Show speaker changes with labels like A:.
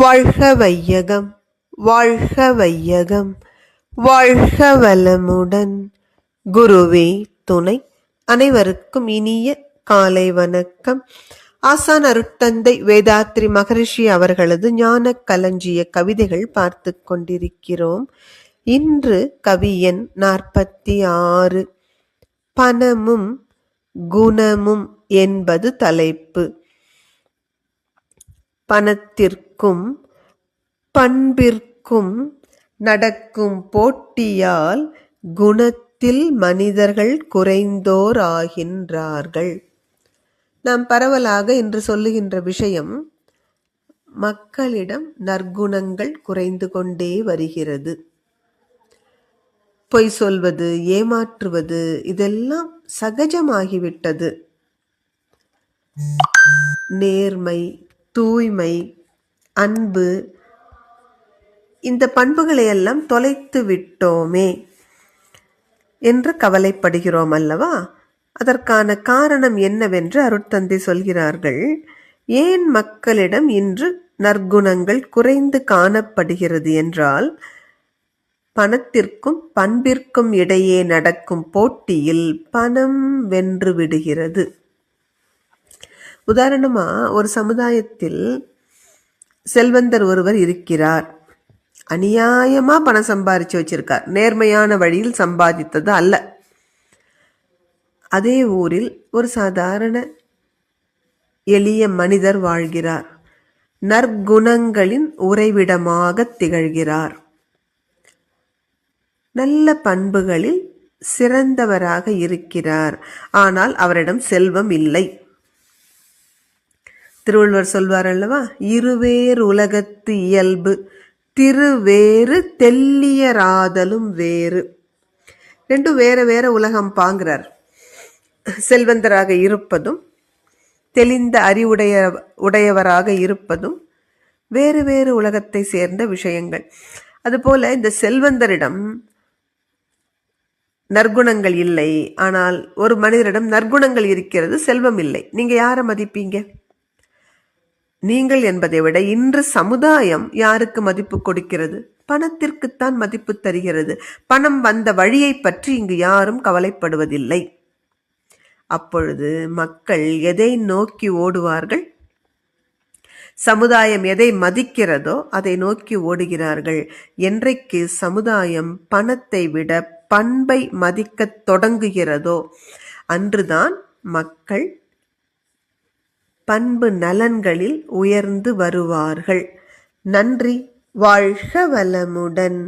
A: வாழ்க வையகம் வாழ்க வையகம் வாழ்க வளமுடன் குருவே துணை அனைவருக்கும் இனிய காலை வணக்கம். ஆசான் அருட்தந்தை வேதாத்ரி மகரிஷி அவர்களது ஞான கலஞ்சிய கவிதைகள் பார்த்து கொண்டிருக்கிறோம். இன்று கவியன் நாற்பத்தி ஆறு. பணமும் குணமும் என்பது தலைப்பு. பணத்திற்கும் பண்பிற்கும் நடக்கும் போட்டியால் குணத்தில் மனிதர்கள் குறைந்தோர் ஆகின்றார்கள் நாம் பரவலாக இன்று சொல்லுகின்ற விஷயம் மக்களிடம் நற்குணங்கள் குறைந்து கொண்டே வருகிறது. பொய் சொல்வது ஏமாற்றுவது இதெல்லாம் சகஜமாகிவிட்டது. நேர்மை தூய்மை அன்பு இந்த பண்புகளை எல்லாம் தொலைத்து விட்டோமே என்று கவலைப்படுகிறோம் அல்லவா? அதற்கான காரணம் என்னவென்று அருட்தந்தை சொல்கிறார்கள். ஏன் மக்களிடம் இன்று நற்குணங்கள் குறைந்து காணப்படுகிறது என்றால் பணத்திற்கும் பண்பிற்கும் இடையே நடக்கும் போட்டியில் பணம் வென்று விடுகிறது. உதாரணமாக ஒரு சமுதாயத்தில் செல்வந்தர் ஒருவர் இருக்கிறார். அநியாயமாக பணம் சம்பாதிச்சு வச்சிருக்கார். நேர்மையான வழியில் சம்பாதித்தது அல்ல. அதே ஊரில் ஒரு சாதாரண எளிய மனிதர் வாழ்கிறார். நற்குணங்களின் உறைவிடமாக திகழ்கிறார். நல்ல பண்புகளில் சிறந்தவராக இருக்கிறார். ஆனால் அவரிடம் செல்வம் இல்லை. திருவள்ளுவர் சொல்வார் அல்லவா? இருவேறு உலகத்து இயல்பு திருவேறு தெல்லியராதலும் வேறு. ரெண்டும் வேற வேற உலகம் பாங்கிறார். செல்வந்தராக இருப்பதும் தெளிந்த அறிவுடைய உடையவராக இருப்பதும் வேறு வேறு உலகத்தை சேர்ந்த விஷயங்கள். அதுபோல இந்த செல்வந்தரிடம் நற்குணங்கள் இல்லை. ஆனால் ஒரு மனிதரிடம் நற்குணங்கள் இருக்கிறது செல்வம் இல்லை. நீங்க யாரை மதிப்பீங்க? நீங்கள் என்பதை விட இன்று சமுதாயம் யாருக்கு மதிப்பு கொடுக்கிறது? பணத்திற்குத்தான் மதிப்பு தருகிறது. பணம் வந்த வழியை பற்றி இங்கு யாரும் கவலைப்படுவதில்லை. அப்பொழுது மக்கள் எதை நோக்கி ஓடுவார்கள்? சமுதாயம் எதை மதிக்கிறதோ அதை நோக்கி ஓடுகிறார்கள். என்றைக்கு சமுதாயம் பணத்தை விட பண்பை மதிக்கத் தொடங்குகிறதோ அன்றுதான் மக்கள் பண்பு நலன்களில் உயர்ந்து வருவார்கள். நன்றி. வாழ்க வளமுடன்.